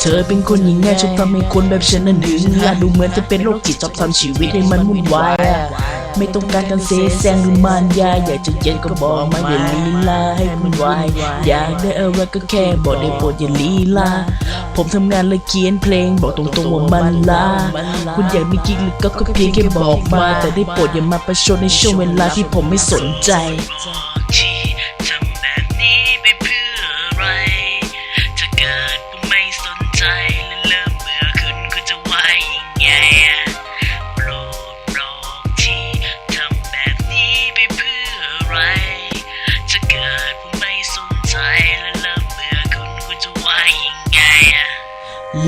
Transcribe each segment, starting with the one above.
เธอเป็นคนอย่างไงชอบทำให้คนแบบฉันนั้นหึงอาจดูเหมือนจะเป็นโรคจิตชอบทำชีวิตให้มันวุ่นวายอะไม่ต้องการการเสแสร้งหรือมารยาอยากจะเย็นก็บอกมาอย่าลีลาให้มันวายอยากได้อะไรก็แค่บอกได้โปรดอย่าลีลาผมทำงานเลยเขียนเพลงบอกตรงๆว่ามันลาคุณอยากมีกิ๊กหรือก็ก็เพียงแค่บอกมา แต่ได้โปรดอย่ามาประชดในช่วงเวลาที่ผมไม่สนใจ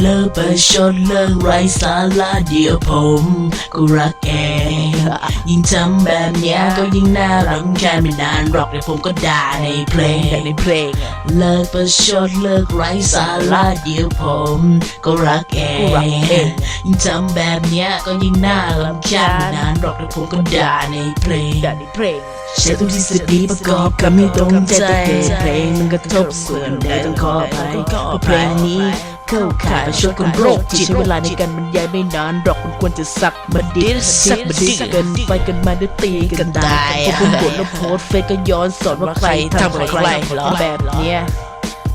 เลิกประชดเลิกไร้สาระเดี๋ยวผมก็รักเองยิ่งทำแบบเนี้ยก็ยิ่งน่ารำคาญไม่นานหรอกเดี๋ยวผมก็ด่าในเพลงในเพลงเลิกประชดเลิกไร้สาระเดี๋ยวผมก็รักเองยิ่งทำแบบเนี้ยก็ยิ่งน่ารำคาญไม่นานหรอกเดี๋ยวผมก็ด่าในเพลงด่าในเพลงใช้ทุกทฤษฎีประกอบกับไม่ตรงใจแต่เพลงมันกระทบส่วนใดต้องขออภัยเพราะเพลงนี้ เข้าข่ายชดคนโรคจิตใช้เวลาในการบรรยายไม่นานหรอกคุณควรจะสักบันดิตสักบันดิตเกินไปกันมาได้ตีกันตายพอคุณกดแล้วโพสต์เฟซก็ย้อนสอนว่าใครทำกับใครแบบเนี้ย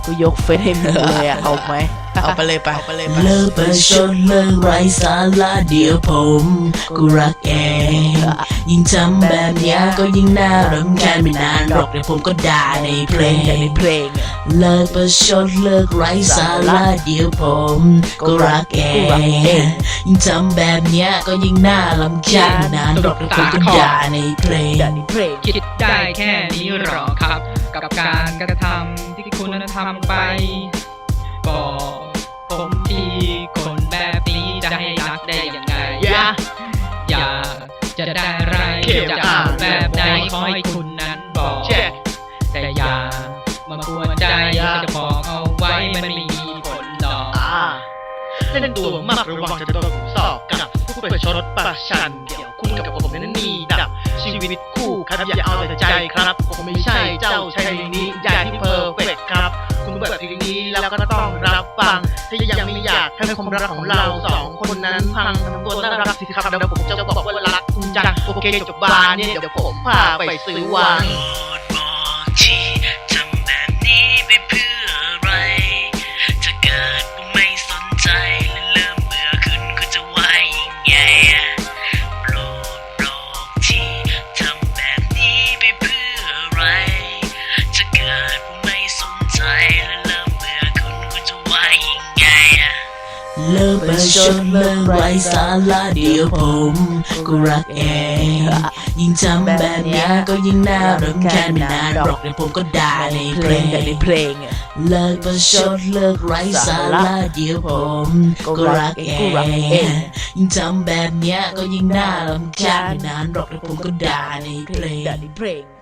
กูยกเฟซให้มึงเลยอะเอาไหม เอาไปเลยไปเอาไปเลยไปเลิกประชดเลิกไร้สาระเดี๋ยวผมก็รักเองยิ่งทำแบบเนี้ยก็ยิ่งน่ารำคาญไม่นานหรอกเดี๋ยวผมก็ด่าในเพลงในเพลงเลิกประชดเลิกไร้สาระเดี๋ยวผมก็รักเองยิ่งทำแบบเนี้ยก็ยิ่งน่ารำคาญไม่นานหรอกเดี๋ยวผมก็ด่าในเพลงคิดได้แค่นี้หรอครับ กับการกระทำที่คุณทำไปบอก เล่นตัวมากระวังจะโดนผมสอบกับผู้ประชดประชันเดี๋ยวคุณกับผมนั้นมีดับชีวิตคู่ครับอย่าเอาแต่ใจครับ ผมไม่ใช่เจ้าชายนี้อย่าที่เพอร์เฟกครับ คุณเปิดเพลงนี้แล้วก็ต้องรับฟังถ้ายังไม่อยากให้ความรักของเราสองคนนั้นพังทำตัวน่ารักสิครับเดี๋ยวผมจะบอกว่ารักคุณจังโอเคจบบาร์เนี่ยเดี๋ยวผมพาไปซื้อวาง เลิกประชดเลิกไร้สาระเดียวผมก็รักเอง ยิ่งทำแบบเนี้ยก็ยิ่งน่ารำคาญไม่นานหรอกเดี๋ยวผมก็ด่าในเพลงในเพลงเลิกประชดเลิกไร้สาระเดียวผมก็รักเองยิ่งทำแบบเนี้ยก็ยิ่งน่ารำคาญไม่นานหรอกเดี๋ยวผมก็ด่าในเพลงว่าไง